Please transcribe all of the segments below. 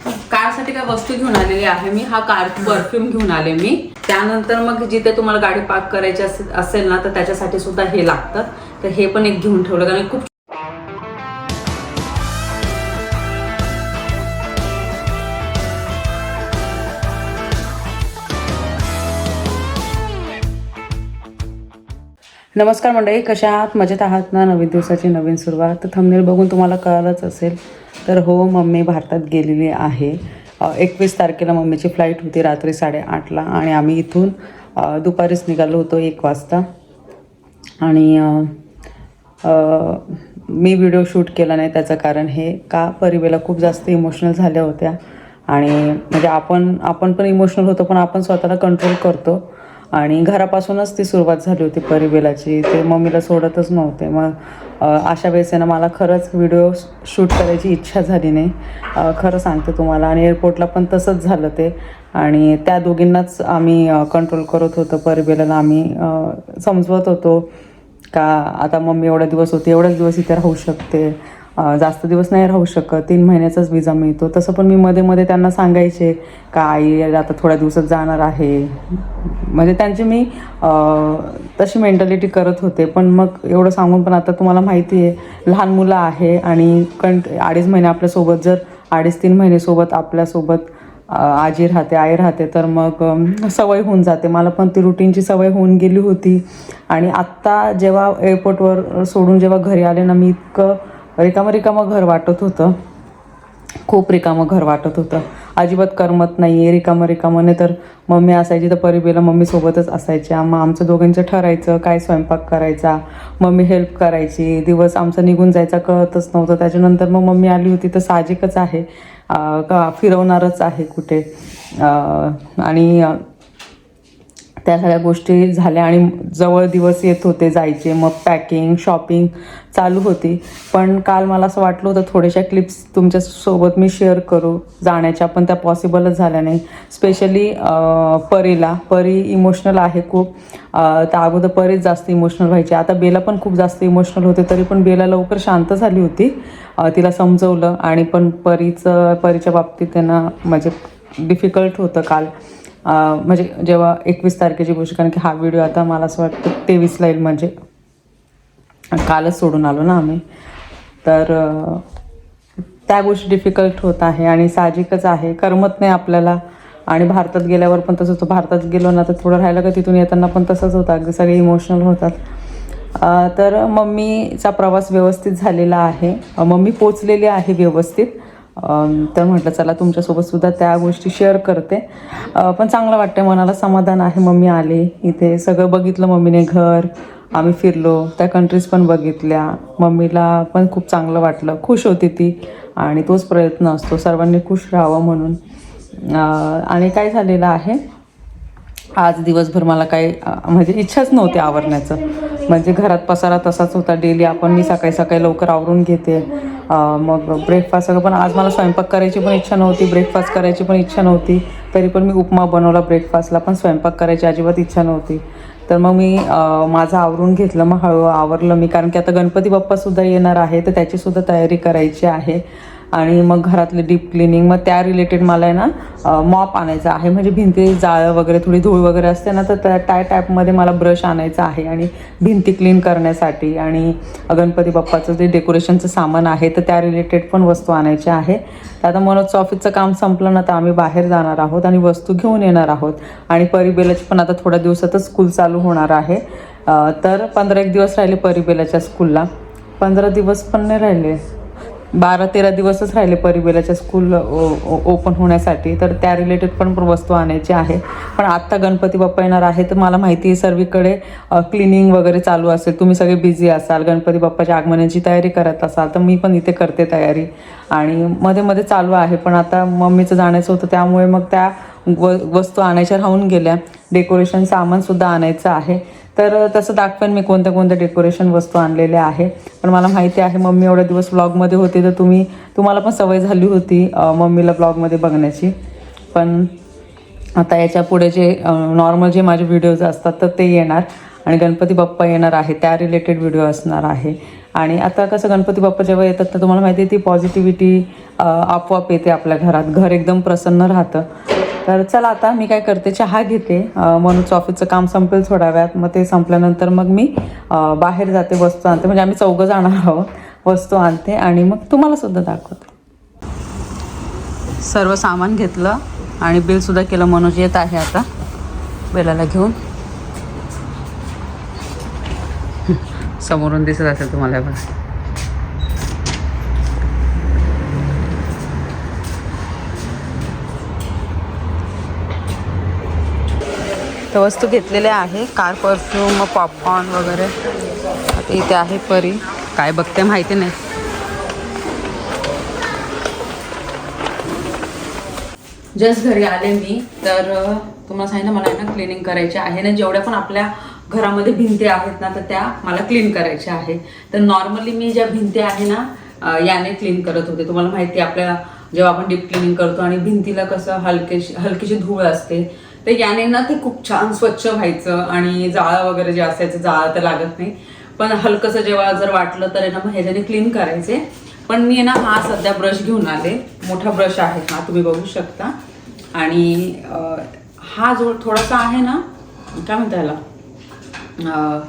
कारसाठी काय वस्तू घेऊन आलेली आहे मी. हा कार परफ्यूम घेऊन आले मी. त्यानंतर मग जिथे तुम्हाला गाडी पार्क करायची असेल ना तर त्याच्यासाठी सुद्धा हे लागतं तर हे पण एक घेऊन ठेवलं कारण खूप नमस्कार मंडळी कशा आहात? मजेत आहात ना? नवीन दिवसाची नवीन सुरुवात. तर थंबनेल बघून तुम्हाला कळालंच असेल. तर हो मम्मी भारतात गेलेली आहे. एकवीस तारखेला मम्मीची फ्लाईट होती रात्री साडेआठला आणि आम्ही इथून दुपारीच निघालो होतो एक वाजता. आणि मी व्हिडिओ शूट केला नाही त्याचं कारण हे का परिवेला खूप जास्त इमोशनल झाल्या होत्या. आणि म्हणजे आपण आपण पण इमोशनल होतो पण आपण स्वतःला कंट्रोल करतो. आणि घरापासूनच ती सुरुवात झाली होती परिवेलाची. ते मम्मीला सोडतच नव्हते. मग अशा वेळेस आहे ना मला खरंच व्हिडिओ शूट करायची इच्छा झाली नाही. खरं सांगते तुम्हाला. आणि एअरपोर्टला पण तसंच झालं ते. आणि त्या दोघींनाच आम्ही कंट्रोल करत होतो. परिवेलाला आम्ही समजवत होतो का आता मम्मी एवढा दिवस होते एवढाच दिवस इथे राहू शकते. जास्त दिवस नाही राहू शकत तीन महिन्याचाच विजा मिळतो. तसं पण मी मध्ये मध्ये त्यांना सांगायचे का आई आता थोड्या दिवसात जाणार आहे. म्हणजे त्यांची मी तशी मेंटॅलिटी करत होते. पण मग एवढं सांगून पण आता तुम्हाला माहिती आहे लहान मुलं आहे आणि कंट अडीच महिने आपल्यासोबत जर अडीच तीन महिनेसोबत आपल्यासोबत आजी राहते आई राहते तर मग सवय होऊन जाते. मला पण ती रुटीनची सवय होऊन गेली होती. आणि आत्ता जेव्हा एअरपोर्टवर सोडून जेव्हा घरी आले ना मी इतकं रिकामं रिकामं घर वाटत होतं. खूप रिकामं घर वाटत होतं. अजिबात करमत नाही आहे रिकामं रिकामं. नाही तर मम्मी असायची तर परिबीला मम्मीसोबतच असायच्या मग आमचं दोघांचं ठरायचं काय स्वयंपाक करायचा. मम्मी हेल्प करायची. दिवस आमचा निघून जायचा कळतच नव्हतं. त्याच्यानंतर मग मम्मी आली होती तर साहजिकच आहे. का फिरवणारच आहे कुठे. आणि त्या सगळ्या गोष्टी झाल्या आणि जवळ दिवस येत होते जायचे मग पॅकिंग शॉपिंग चालू होती. पण काल मला असं वाटलं होतं थोड्याशा क्लिप्स तुमच्यासोबत मी शेअर करू. जाण्याच्या पण त्या पॉसिबलच झाल्या नाही. स्पेशली परीला. परी इमोशनल आहे खूप. त्या अगोदर परीच जास्त इमोशनल व्हायची. आता बेला पण खूप जास्त इमोशनल होते तरी पण बेला लवकर शांत झाली होती. तिला समजवलं आणि पण परीचं परीच्या बाबतीत त्यांना म्हणजे डिफिकल्ट होतं काल. म्हणजे जेव्हा एकवीस तारखेची गोष्ट कारण की हा व्हिडिओ आता मला असं वाटतं तेवीसला येईल म्हणजे. कालच सोडून आलो ना आम्ही. तर त्या गोष्टी डिफिकल्ट होत आहे आणि साहजिकच आहे. करमत नाही आपल्याला. आणि भारतात गेल्यावर पण तसंच होतं. भारतात गेलो ना तर थोडं राहिलं का तिथून येताना पण तसंच होतं. अगदी सगळे इमोशनल होतात. तर मम्मीचा प्रवास व्यवस्थित झालेला आहे. मम्मी पोचलेली आहे व्यवस्थित. तर म्हटलं चला तुमच्यासोबत सुद्धा त्या गोष्टी शेअर करते. पण चांगलं वाटतं मनाला समाधान आहे. मम्मी आले इथे सगळं बघितलं मम्मीने घर आम्ही फिरलो त्या कंट्रीज पण बघितल्या. मम्मीला पण खूप चांगलं वाटलं खुश होती ती. आणि तोच प्रयत्न असतो सर्वांनी खुश राहावं म्हणून. आणि काय झालेलं आहे आज दिवसभर मला काही म्हणजे इच्छाच नव्हती आवरण्याचं. म्हणजे घरात पसारा तसाच होता. डेली आपण मी सकाळी सकाळी लवकर आवरून घेते. मग ब्रेकफास्ट सगळं. पण आज मला स्वयंपाक करायची पण इच्छा नव्हती. ब्रेकफास्ट करायची पण इच्छा नव्हती. तरी पण मी उपमा बनवला ब्रेकफास्टला पण स्वयंपाक करायची अजिबात इच्छा नव्हती. तर मग मी माझं आवरून घेतलं. मग हळू आवरलं मी. कारण की आता गणपती बाप्पासुद्धा येणार आहे. तर त्याचीसुद्धा तयारी करायची आहे. आणि मग घरातले डीप क्लिनिंग मग त्या रिलेटेड मला आहे ना मॉप आणायचा आहे. म्हणजे भिंती जाळं वगैरे थोडी धूळ वगैरे असते ना तर त्या टाय टाईपमध्ये मला ब्रश आणायचा आहे आणि भिंती क्लीन करण्यासाठी. आणि गणपती बाप्पाचं जे डेकोरेशनचं सामान आहे तर त्या रिलेटेड पण वस्तू आणायच्या आहे. तर आता मनोज ऑफिसचं काम संपलं ना तर आम्ही बाहेर जाणार आहोत आणि वस्तू घेऊन येणार आहोत. आणि परिबेलाची पण आता थोड्या दिवसातच स्कूल चालू होणार आहे. तर पंधरा एक दिवस राहिले परिबेलाच्या स्कूलला. पंधरा दिवस पण नाही राहिले. बारा तेरा दिवसच राहिले परिबेलाच्या स्कूल ओपन होण्यासाठी. तर त्या रिलेटेड पण वस्तू आणायची आहे. पण आत्ता गणपती बाप्पा येणार आहे तर मला माहिती आहे सर्वीकडे क्लिनिंग वगैरे चालू असेल. तुम्ही सगळे बिझी असाल गणपती बाप्पाच्या आगमनाची तयारी करत असाल तर मी पण इथे करते तयारी. आणि मध्ये मध्ये चालू आहे पण आता मम्मीचं जाण्याचं होतं त्यामुळे मग त्या व वस्तू आणायच्या राहून गेल्या. डेकोरेशन सामानसुद्धा आणायचं आहे. तर तसं दाखवेन मी कोणत्या कोणत्या डेकोरेशन वस्तू आणलेल्या आहे. पण मला माहिती आहे मम्मी एवढ्या दिवस ब्लॉगमध्ये होते तर तुम्ही तुम्हाला पण सवय झाली होती मम्मीला ब्लॉगमध्ये बघण्याची. पण आता याच्यापुढे जे नॉर्मल जे माझे व्हिडिओज असतात तर ते येणार. आणि गणपती बाप्पा येणार आहे त्या रिलेटेड व्हिडिओ असणार आहे. आणि आता कसं गणपती बाप्पा जेव्हा येतात तर तुम्हाला माहिती आहे ती पॉझिटिव्हिटी आपोआप येते आपल्या घरात. घर एकदम प्रसन्न राहतं. तर चला आता मी काय करते चहा घेते. मनूचं ऑफिसचं काम संपेल थोड्या वेळात मग ते संपल्यानंतर मग मी बाहेर जाते वस्तू आणते. म्हणजे आम्ही चौघं जाणार आहोत. वस्तू आणते आणि मग तुम्हाला सुद्धा दाखवते. सर्व सामान घेतलं आणि बिलसुद्धा केलं. मनोज येत आहे आता. बेलाला घेऊन. समोरून दिसत असेल तुम्हाला बघा तर वस्तू घेतलेल्या आहे कार परफ्यूम पॉपकॉर्न वगैरे. आता इथे आहे परी. काय बघते माहिती नाही. जस्ट घरी आले मी तर तुम्हाला सांगितलं मला ना क्लिनिंग करायची आहे. ना जेवढ्या पण आपल्या घरामध्ये भिंती आहेत ना तर त्या मला क्लीन करायच्या आहे. तर नॉर्मली मी ज्या भिंती आहे ना याने क्लीन करत होते. तुम्हाला माहिती आहे आपल्या जेव्हा आपण डीप क्लिनिंग करतो आणि भिंतीला कसं हलकेशी हलकीशी धूळ असते तर याने ना ते खूप छान स्वच्छ व्हायचं आणि जाळं वगैरे जे असायचं जाळं तर लागत नाही. पण हलकंसं जेव्हा जर वाटलं तर ना मग ह्याच्याने क्लीन करायचे. पण मी ना हा सध्या ब्रश घेऊन आले. मोठा ब्रश आहे हा तुम्ही बघू शकता. आणि हा जो थोडासा आहे ना काय म्हणता याला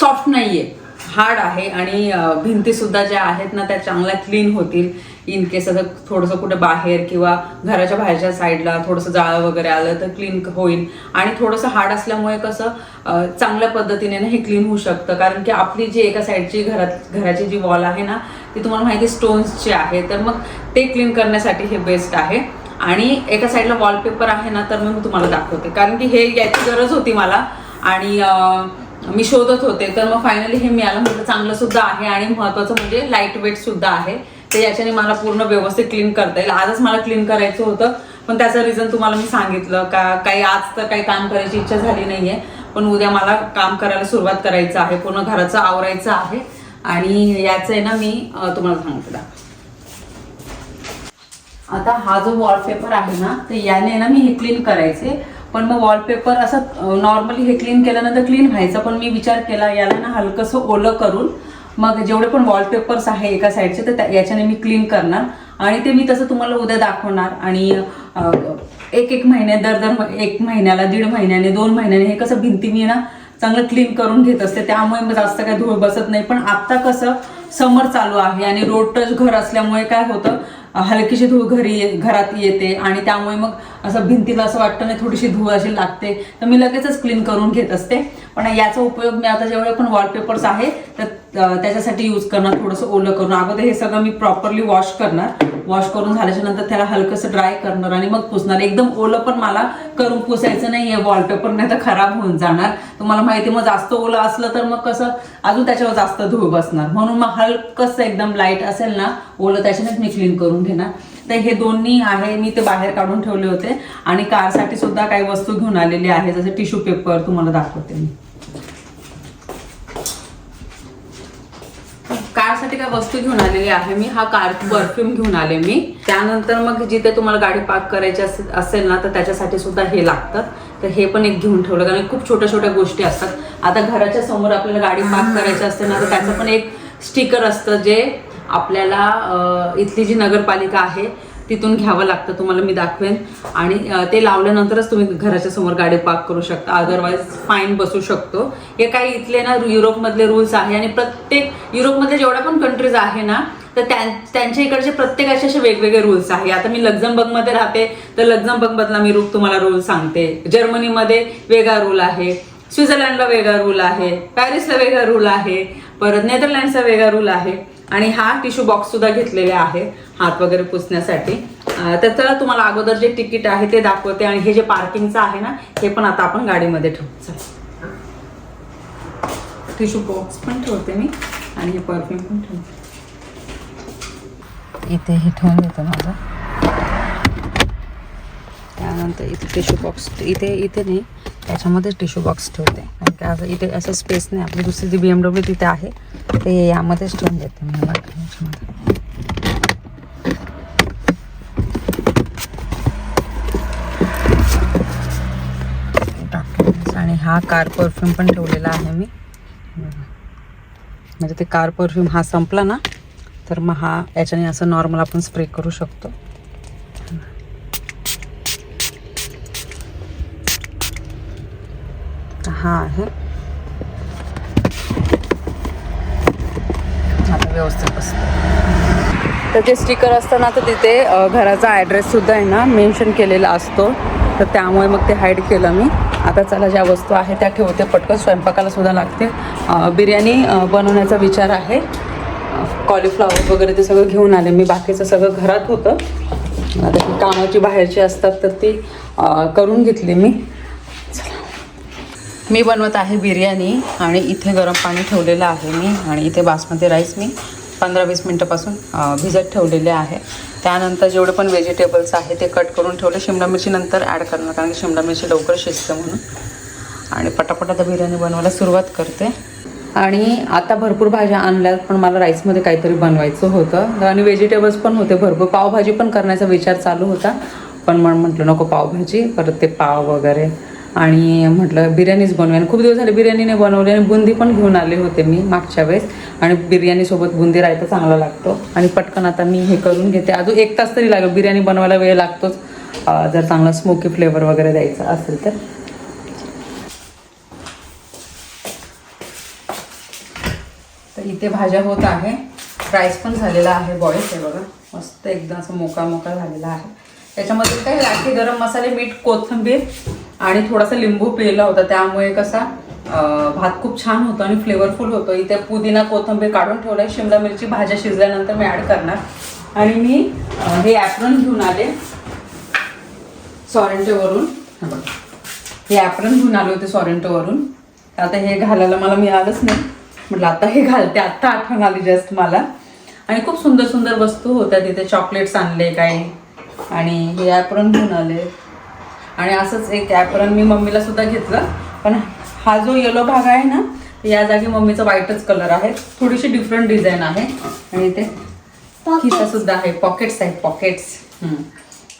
सॉफ्ट नाही आहे हार्ड आहे आणि भिंतीसुद्धा ज्या आहेत ना त्या चांगल्या क्लीन होतील. इन केस असं थोडंसं कुठं बाहेर किंवा घराच्या बाहेरच्या साईडला थोडंसं जाळं वगैरे आलं तर क्लीन होईल. आणि थोडंसं हार्ड असल्यामुळे कसं चांगल्या पद्धतीने ना हे क्लीन होऊ शकतं. कारण की आपली जी एका साईडची घरात घराची जी वॉल आहे ना ती तुम्हाला माहिती स्टोन्सची आहे. तर मग ते क्लीन करण्यासाठी हे बेस्ट आहे. आणि एका साईडला वॉलपेपर आहे ना तर मग मी तुम्हाला दाखवते. कारण की हे याची गरज होती मला. आणि मी शोधत होते. तर मग फायनली हे मिळालं. म्हटलं चांगलं सुद्धा आहे. आणि महत्वाचं म्हणजे लाइट वेट सुद्धा आहे. तर याच्याने मला पूर्ण व्यवस्थित क्लीन करता येईल. आजच मला क्लीन करायचं होतं पण त्याचं रिझन तुम्हाला मी सांगितलं. का काही आज तर काही काम करायची इच्छा झाली नाहीये पण उद्या मला काम करायला सुरुवात करायचं आहे. पूर्ण घराचं आवरायचं आहे. आणि याचं आहे ना मी तुम्हाला सांगते आता हा जो वॉलपेपर आहे ना तर याने ना मी हे क्लीन करायचे. पण मग वॉलपेपर असं नॉर्मली हे क्लीन केल्यानंतर क्लीन व्हायचं पण मी विचार केला याला ना हलकंसं ओलं करून मग जेवढे पण वॉलपेपर्स आहे एका साईडचे तर याच्याने मी क्लीन करणार. आणि ते मी तसं तुम्हाला उद्या दाखवणार. आणि एक एक महिन्या दर दर एक महिन्याला दीड महिन्याने दोन महिन्याने हे कसं भिंती मी ना चांगलं क्लीन करून घेत असते. त्यामुळे मग जास्त काही धूळ बसत नाही. पण आत्ता कसं समर चालू आहे आणि रोड टच घर असल्यामुळे काय होतं हलकीशी धूळ घरी घरात येते आणि त्यामुळे मग असं भिंतीला असं वाटतं नाही थोडीशी धूळ अशी लागते. तर मी लगेचच क्लीन करून घेत असते. पण याचा उपयोग मी आता जेवढे पण वॉलपेपर्स आहे तर त्याच्यासाठी यूज करणार थोडंसं ओलं करून अगोदर हे सगळं मी प्रॉपरली वॉश करणार. वॉश करून झाल्याच्यानंतर त्याला हलकंसं ड्राय करणार आणि मग पुसणार. एकदम ओलं पण मला करून पुसायचं नाही आहे वॉलपेपर नाही तर खराब होऊन जाणार. तुम्हाला माहिती मग जास्त ओलं असलं तर मग कसं? अजून त्याच्यावर जास्त धूळ बसणार. म्हणून मग हलकंसं एकदम लाइट असेल ना ओलं त्याच्यानेच मी क्लीन करून घेणार. तर हे दोन्ही आहे. मी ते बाहेर काढून ठेवले होते. आणि कारसाठी सुद्धा काही वस्तू घेऊन आलेली आहे. जसं टिश्यू पेपर तुम्हाला दाखवते मी. कारसाठी काय वस्तू घेऊन आलेली आहे मी. हा कार परफ्यूम घेऊन आले मी. त्यानंतर मग जिथे तुम्हाला गाडी पार्क करायची असेल ना तर त्याच्यासाठी सुद्धा हे लागतं तर हे पण एक घेऊन ठेवलं. कारण खूप छोट्या छोट्या गोष्टी असतात. आता घराच्या समोर आपल्याला गाडी पार्क करायची असते ना तर त्याचं पण एक स्टिकर असतं जे आपल्याला इथली जी नगरपालिका आहे तिथून घ्यावं लागतं तुम्हाला मी दाखवेन. आणि ते लावल्यानंतरच तुम्ही घराच्या समोर गाडी पार्क करू शकता. अदरवाईज फाईन बसू शकतो. हे काही इथले ना युरोपमधले रूल्स आहे आणि प्रत्येक युरोपमधले जेवढ्या पण कंट्रीज आहे ना तर त्यांच्या इकडचे प्रत्येकाचे असे वेगवेगळे रूल्स आहे. आता मी लक्झमबर्गमध्ये राहते तर लक्झमबर्गमधला मी रूल तुम्हाला रूल सांगते. जर्मनीमध्ये वेगळा रूल आहे. स्वित्झर्लंडला वेगळा रूल आहे. पॅरिसला वेगळा रूल आहे. परत नेदरलँडचा वेगळा रूल आहे. आणि हा टिश्यू बॉक्ससुद्धा घेतलेले आहे हात वगैरे पुसण्यासाठी. तर चला तुम्हाला अगोदर जे तिकीट आहे ते दाखवते आणि हे जे पार्किंगचं आहे ना हे पण आता आपण गाडीमध्ये ठेवू. चला. टिश्यू बॉक्स पण ठेवते मी आणि हे परफ्यूम पण ठेवते. इथे हे ठेवून देतो माझं. त्यानंतर इथे टिश्यू बॉक्स इथे इथे नाही. त्याच्यामध्ये टिश्यू बॉक्स ठेवते. कारण की असं इथे असं स्पेस नाही. आपली दुसरी जी बी एम डब्ल्यू तिथे आहे ते यामध्येच ठेवून देते मी याच्यामध्ये. आणि हा कार परफ्यूम पण ठेवलेला आहे मी. म्हणजे ते कार परफ्यूम हा संपला ना तर मग हा याच्याने असं नॉर्मल आपण स्प्रे करू शकतो. हा आहे. आता व्यवस्थित बसतं. तर ते स्टिकर असताना तर तिथे घराचा ॲड्रेससुद्धा आहे ना मेन्शन केलेला असतो. तर त्यामुळे मग ते हाईड केलं मी. आता चला ज्या वस्तू आहे त्या ठेवते पटकन. स्वयंपाकाला सुद्धा लागते बिर्याणी बनवण्याचा विचार आहे. कॉलीफ्लॉवर वगैरे ते सगळं घेऊन आले. मी बाकीचं सगळं घरात होतं. आता कामाची बाहेरची असतात तर ती करून घेतली मी. मी बनवत आहे बिर्याणी आणि इथे गरम पाणी ठेवलेलं आहे मी आणि इथे बासमती राईस मी पंधरा वीस मिनटापासून भिजत ठेवलेले आहे. त्यानंतर जेवढे पण व्हेजिटेबल्स आहे ते कट करून ठेवले. शिमला मिरची नंतर ॲड करणार कारण की शिमला मिरची लवकर शिजते म्हणून. आणि पटापट आता बिर्याणी बनवायला सुरुवात करते. आणि आता भरपूर भाज्या आणल्यात पण मला राईसमध्ये काहीतरी बनवायचं होतं. आणि व्हेजिटेबल्स पण होते भरपूर. पावभाजी पण करण्याचा विचार चालू होता. पण मग म्हटलं नको पावभाजी परत ते पाव वगैरे. आणि म्हटलं बिर्याणीच बनवूया आणि खूप दिवस झाले बिर्याणी नाही बनवली आणि बुंदी पण घेऊन आले होते मी मागच्या वेळेस. आणि बिर्याणीसोबत बुंदी रायता चांगला लागतो. आणि पटकन आता मी हे करून घेते. अजून एक तास तरी लागेल. बिर्याणी बनवायला वेळ लागतोच. जर चांगला स्मोकी फ्लेवर वगैरे द्यायचा असेल तर. इथे भाज्या होत आहे. राईस पण झालेला आहे बॉईल हे बघा. मस्त एकदम असं मोका मोका झालेला आहे. त्याच्यामध्ये काही राखी गरम मसाले मीठ कोथिंबीर आणि थोडासा लिंबू पिळला होता त्यामुळे कसा भात खूप छान होतो आणि फ्लेवरफुल होतो. इथे पुदिना कोथिंबीर काढून ठेवलाय शिमला मिरची भाज्या शिजल्यानंतर मी ॲड करणार. आणि मी हे ॲप्रन घेऊन आले. सॉरेंटोवरून. हे ॲप्रन घेऊन आले होते सॉरेंटोवरून. आता हे घालायला मला मिळालंच नाही. म्हटलं आता हे घालते आत्ता आठवण आली जस्ट मला. आणि खूप सुंदर सुंदर वस्तू होत्या तिथे. चॉकलेट्स आणले काही आणि हे ॲप्रन घेऊन आले. आणि असंच एक ॲप्रन मी मम्मीला सुद्धा घेतलं. पण हा जो येलो भाग आहे ना या जागी मम्मीचा व्हाईटच कलर आहे. थोडीशी डिफरंट डिझाईन आहे. आणि ते खिसा सुद्धा आहे. पॉकेट्स आहेत पॉकेट्स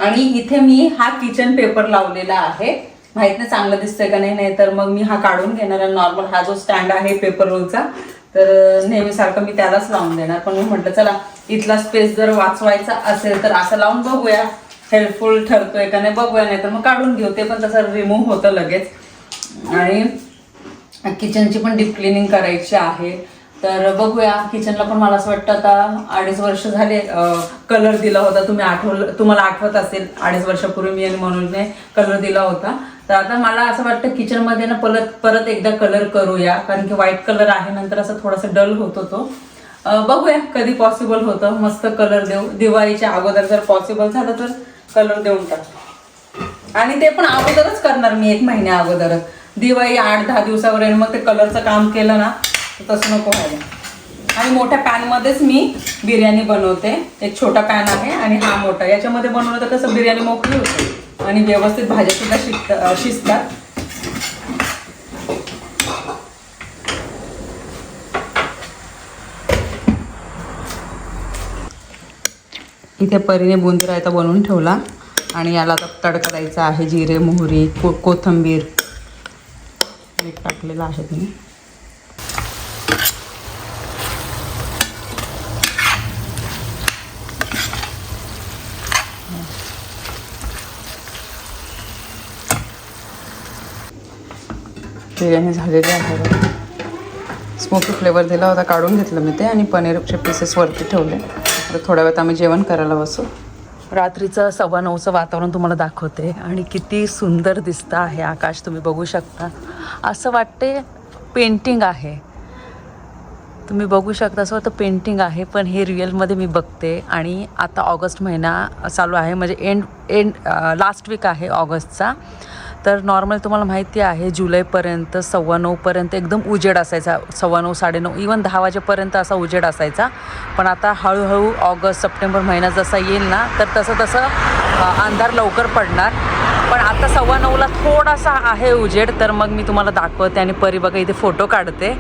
आणि इथे मी हा किचन पेपर लावलेला आहे. माहीत नाही चांगलं दिसतंय का नाही नाही तर मग मी हा काढून घेणार आहे नॉर्मल हा जो स्टँड आहे पेपर रोलचा तर नेहमीसारखं मी त्यालाच लावून देणार. पण मी म्हटलं चला इथला स्पेस जर वाचवायचा असेल तर असं लावून बघूया. हेल्पफुल ठरतोय का नाही बघूया नाही तर मग काढून घेऊ. ते पण तसं रिमूव्ह होतं लगेच. आणि किचनची पण डीप क्लिनिंग करायची आहे. तर बघूया किचनला पण मला असं वाटतं आता अडीच वर्ष झाले कलर दिला होता. तुम्ही आठवलं तुम्हाला आठवत असेल अडीच वर्षापूर्वी मी आणि म्हणून कलर दिला होता. तर आता मला असं वाटतं किचनमध्ये ना परत परत एकदा कलर करूया. कारण की व्हाईट कलर आहे नंतर असं थोडासा डल होतो तो बघूया कधी पॉसिबल होतं. मस्त कलर देऊ. दिवाळीच्या अगोदर जर पॉसिबल झालं तर. कलर देऊन टाकतो आणि ते पण अगोदरच करणार मी एक महिन्या अगोदरच दिवाळी आठ दहा दिवसावर आणि मग ते कलरचं काम केलं ना तर तसं नको व्हायला. आणि मोठ्या पॅनमध्येच मी बिर्याणी बनवते. एक छोटा पॅन आहे आणि हा मोठा. याच्यामध्ये बनवलं तर कसं बिर्याणी मोकळी होते. आणि व्यवस्थित भाज्यासुद्धा शिजत शिजतात. इथे परीने बुंदी रायता बनवून ठेवला. आणि याला आता तडका द्यायचा आहे जिरे मोहरी को कोथंबीर. मीठ टाकलेलं आहे तुम्ही बिर्याणी झालेली आहे स्मोकी फ्लेवर दिला होता काढून घेतलं मी ते आणि पनीरचे पीसेस वरती ठेवले. तर थोड्या वेळात आम्ही जेवण करायला बसू. रात्रीचं सव्वा नऊचं वातावरण तुम्हाला दाखवते आणि किती सुंदर दिसतं आहे आकाश तुम्ही बघू शकता. असं वाटते पेंटिंग आहे. तुम्ही बघू शकता असं वाटतं पेंटिंग आहे पण हे रिअलमध्ये मी बघते आणि आता ऑगस्ट महिना चालू आहे. म्हणजे एंड एंड लास्ट वीक आहे ऑगस्टचा. तर नॉर्मल तुम्हाला माहिती आहे जुलैपर्यंत सव्वा नऊपर्यंत एकदम उजेड असायचा. सव्वा नऊ साडेनऊ इवन दहा वाजेपर्यंत असा उजेड असायचा. पण आता हळूहळू ऑगस्ट सप्टेंबर महिना जसा येईल ना तर तसं तसं अंधार लवकर पडणार. पण आता सव्वा नऊला थोडासा आहे उजेड तर मग मी तुम्हाला दाखवते आणि परी बघा इथे फोटो काढते.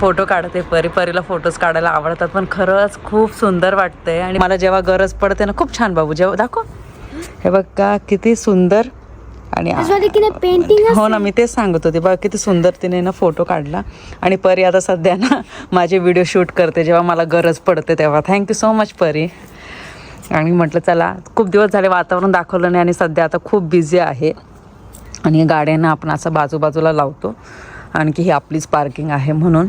फोटो काढते परी. परीला फोटोज काढायला आवडतात पण खरंच खूप सुंदर वाटतंय. आणि मला जेव्हा गरज पडते ना खूप छान बाबू जेव्हा दाखव. हे बघ का किती सुंदर. आणि पेंटिंग हो ना मी तेच सांगत होते. बघा किती सुंदर तिने ना फोटो काढला. आणि परी आता सध्या ना माझे व्हिडिओ शूट करते जेव्हा मला गरज पडते तेव्हा. थँक्यू सो मच परी. आणि म्हटलं चला खूप दिवस झाले वातावरण दाखवलं नाही आणि सध्या आता खूप बिझी आहे. आणि गाड्यांना आपण असं बाजूबाजूला लावतो. आणखी ही आपलीच पार्किंग आहे म्हणून.